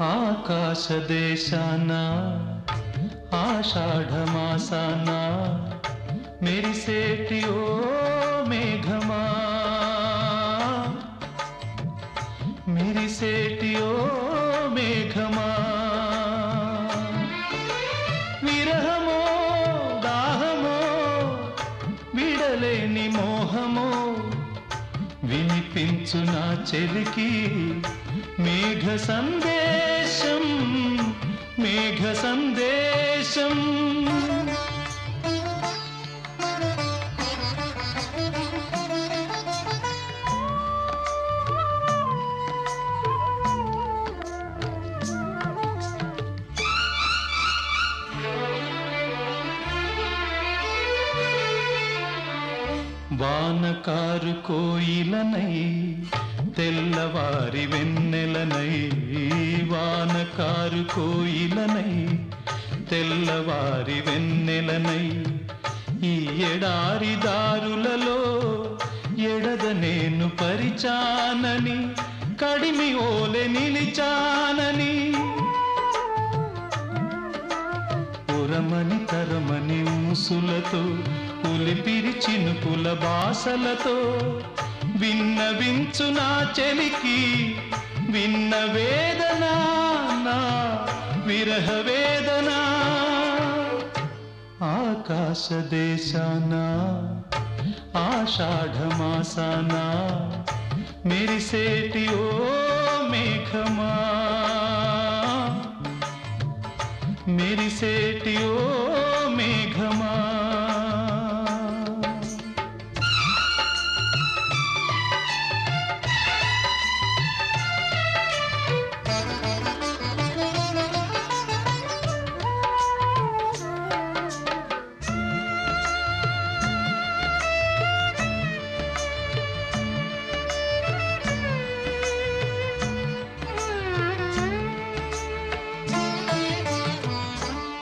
ఆకాశ దేశాన ఆషాఢమాసాన మెరిసేటి ఓ మేఘమా మెరిసేటి ఓ మేఘమా విరహమో దాహమో విడలేని మోహమో వినిపించు నా చెలికి మేఘ సందేశం మేఘ సందేశం వానకారు కోయిలనై తెల్లవారి వెన్నెలనై వానకారు కోయిలనై తెల్లవారి వెన్నెలనై. ఈ ఎడారి దారులలో ఎడద నేను పరిచానని కడిమి ఓలె నిలిచానని. పురమని తరమని ఊసులతో ఉలిపిరి చినుకుల బాసలతో విన్నవించు నా చెలికి విన్న వేదన నా విరహ వేదన. ఆకాశ దేశాన ఆషాఢమాసాన మెరిసేటి ఓ మేఘమా. మెరిసేటి ఓ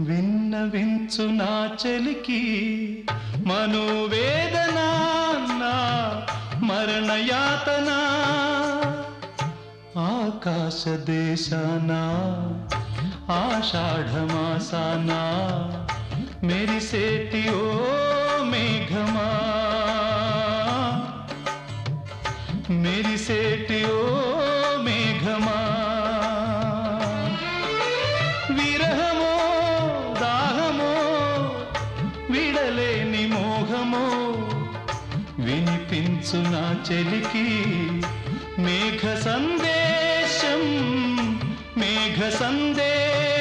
విన్నవించు నా చెలికి మనోవేదన నా మరణయాతన. ఆకాశ దేశాన ఆషాఢమాసాన మెరిసేటి ఓ మేఘమా. మెరిసేటి ఓ మేఘమా. వినిపించు నా చెలికి మేఘ సందేశం మేఘ సందేశం